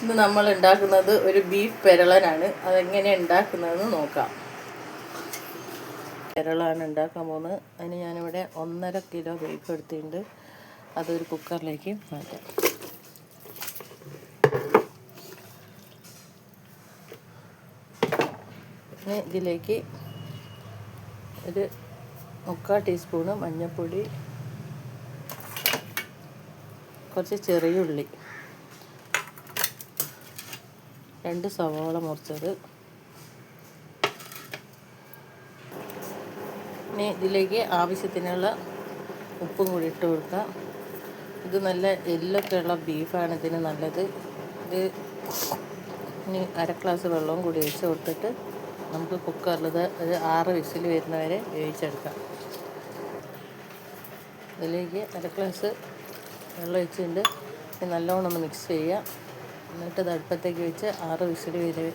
ഇന്ന് നമ്മൾ ഉണ്ടാക്കുന്നത് ഒരു ബീഫ് പെരളനാണ്. അതെങ്ങനെ ഉണ്ടാക്കുന്നതെന്ന് നോക്കാം. പെരളാണ് ഉണ്ടാക്കാൻ പോകുന്നത്. അതിന് ഞാനിവിടെ ഒന്നര കിലോ ബീഫ് എടുത്തിട്ടുണ്ട്. അതൊരു കുക്കറിലേക്ക് മാറ്റാം. ഇനി ഇതിലേക്ക് ഒരു മുക്കാൽ ടീസ്പൂണ് മഞ്ഞൾപ്പൊടി കുറച്ച് ചെറിയ ഉള്ളി. രണ്ട് സവാള മുറിച്ചത്. ഇനി ഇതിലേക്ക് ആവശ്യത്തിനുള്ള ഉപ്പും കൂടി ഇട്ട് കൊടുക്കാം. ഇത് നല്ല എല്ലൊക്കെ ഉള്ള ബീഫാണ് ഇതിന് നല്ലത്. ഇത് ഇനി അര ഗ്ലാസ് വെള്ളവും കൂടി ഒഴിച്ച് കൊടുത്തിട്ട് നമുക്ക് കുക്കറിൽ ഒരു ആറ് വിസിൽ വരുന്നവരെ വേവിച്ചെടുക്കാം. ഇതിലേക്ക് അര ഗ്ലാസ് വെള്ളം ഒഴിച്ചിട്ടുണ്ട്. നല്ലോണം ഒന്ന് മിക്സ് ചെയ്യുക. എന്നിട്ട് ഇത് അടുപ്പത്തേക്ക് വെച്ച് ആറ് വിസിൽ വരെ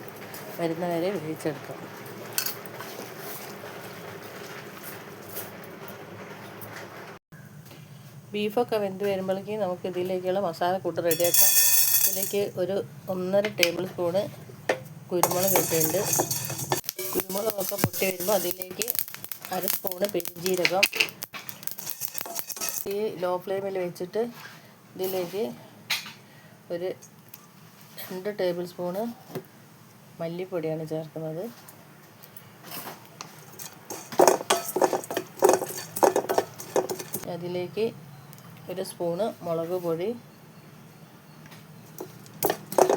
വരുന്നവരെ വേവിച്ചെടുക്കാം. ബീഫൊക്കെ വെന്ത് വരുമ്പോഴേക്കും നമുക്ക് ഇതിലേക്കുള്ള മസാലക്കൂട്ട് റെഡിയാക്കാം. ഇതിലേക്ക് ഒരു ഒന്നര ടേബിൾ സ്പൂണ് കുരുമുളക് ഇട്ടിട്ടുണ്ട്. കുരുമുളകൊക്കെ പൊട്ടി വരുമ്പോൾ അതിലേക്ക് അര സ്പൂണ് പെരിഞ്ജീരകം. ഈ ലോ ഫ്ലെയിമിൽ വെച്ചിട്ട് ഇതിലേക്ക് ഒരു രണ്ട് ടേബിൾ സ്പൂണ് മല്ലിപ്പൊടിയാണ് ചേർക്കുന്നത്. അതിലേക്ക് ഒരു സ്പൂണ് മുളക് പൊടി.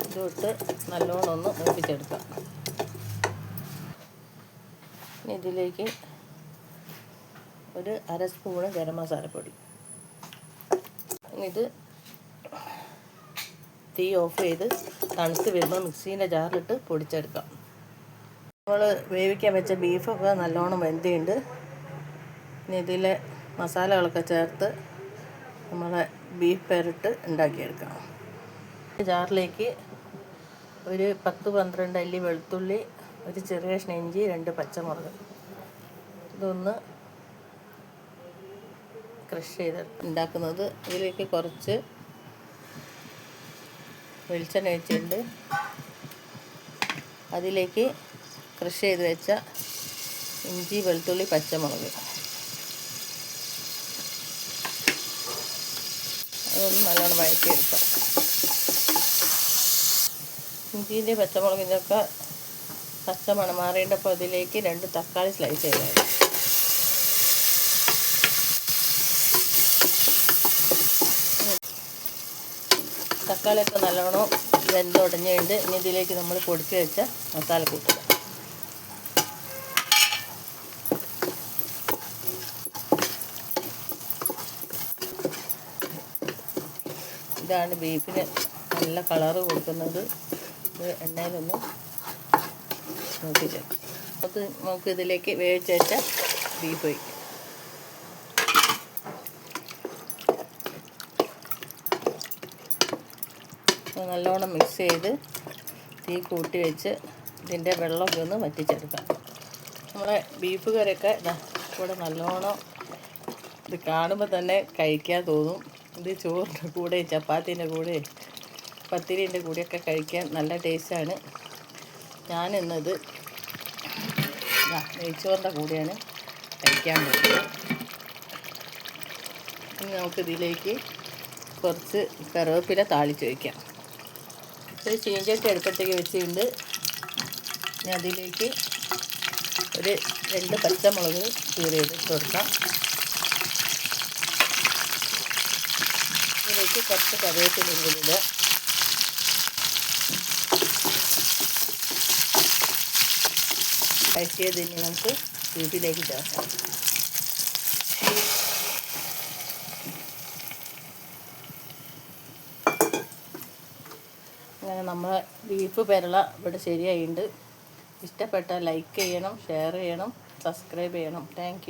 ഇതൊട്ട് നല്ലോണം ഒന്ന് മൂപ്പിച്ചെടുക്കാം. ഇതിലേക്ക് ഒരു അര സ്പൂണ് ഗരം മസാലപ്പൊടി. ഇത് തീ ഓഫ് ചെയ്ത് തണുത്ത് വരുമ്പോൾ മിക്സീന്റെ ജാറിലിട്ട് പൊടിച്ചെടുക്കാം. നമ്മൾ വേവിക്കാൻ വെച്ച ബീഫൊക്കെ നല്ലോണം വെന്തിയുണ്ട് ഇനി ഇതിലെ മസാലകളൊക്കെ ചേർത്ത് നമ്മളെ ബീഫ് പെരട്ട് ഉണ്ടാക്കിയെടുക്കാം. ജാറിലേക്ക് ഒരു പത്ത് പന്ത്രണ്ട് അല്ലി വെളുത്തുള്ളി ഒരു ചെറിയ കഷ്ണം ഇഞ്ചി രണ്ട് പച്ചമുളക്. ഇതൊന്ന് ക്രഷ് ചെയ്ത് ഉണ്ടാക്കുന്നത് ഇതിലേക്ക് കുറച്ച് വെളിച്ചെണ്ണ ഒഴിച്ചിട്ടുണ്ട്. അതിലേക്ക് ക്രഷ് ചെയ്ത് വെച്ച ഇഞ്ചി വെളുത്തുള്ളി പച്ചമുളക്. അതൊന്ന് നല്ലോണം വഴറ്റിയെടുക്കാം. ഇഞ്ചിന്റെ പച്ചമുളകിന്റെ ഒക്കെ പച്ച മണം മാറിയപ്പോൾ അതിലേക്ക് രണ്ട് തക്കാളി സ്ലൈസ് ചെയ്തത് തക്കാളിയൊക്കെ നല്ലോണം വെന്തുടഞ്ഞുണ്ട് ഇനി ഇതിലേക്ക് നമ്മൾ പൊടിച്ച് വെച്ച മസാല കൂട്ടുക. ഇതാണ് ബീഫിന് നല്ല കളറ് കൊടുക്കുന്നത്. ഇത് എണ്ണയിലൊന്ന് നോക്കിച്ച് നമുക്ക് നമുക്ക് ഇതിലേക്ക് വേവിച്ച് വെച്ച ബീഫ് വയ്ക്കും നല്ലോണം മിക്സ് ചെയ്ത് തീ കൂട്ടി വെച്ച് ഇതിന്റെ വെള്ളമൊക്കെ ഒന്ന് വറ്റിച്ചെടുക്കാം. നമ്മളെ ബീഫ് കറിയൊക്കെ ഇവിടെ നല്ലോണം ഇത് കാണുമ്പോൾ തന്നെ കഴിക്കാൻ തോന്നും. ഇത് ചോറിന്റെ കൂടെ ചപ്പാത്തിന്റെ കൂടെ പത്തിരിന്റെ കൂടെയൊക്കെ കഴിക്കാൻ നല്ല ടേസ്റ്റാണ് ഞാനിന്നത് നെയ്ച്ചോറിന്റെ കൂടെയാണ് കഴിക്കാൻ പോകുന്നത്. ഇനി നമുക്കിതിലേക്ക് കുറച്ച് കറിവേപ്പില താളിച്ച് വയ്ക്കാം ഒരു ചീഞ്ചട്ടി അടുപ്പത്തേക്ക് വെച്ചിട്ടുണ്ട്. ഇനി അതിലേക്ക് ഒരു രണ്ട് പച്ചമുളക് കീറിയിട്ട് കൊടുക്കാം. ഇതിലേക്ക് കുറച്ച് കറിവേപ്പിലയും കൂടി ഇടുക. കഴിച്ചത് ഇനി നമുക്ക് വീട്ടിലേക്ക് ചേർക്കാം. അങ്ങനെ നമ്മളെ ബീഫ് പെരള ഇവിടെ ശരിയായിട്ടുണ്ട് ഇഷ്ടപ്പെട്ട ലൈക്ക് ചെയ്യണം ഷെയർ ചെയ്യണം സബ്സ്ക്രൈബ് ചെയ്യണം. താങ്ക്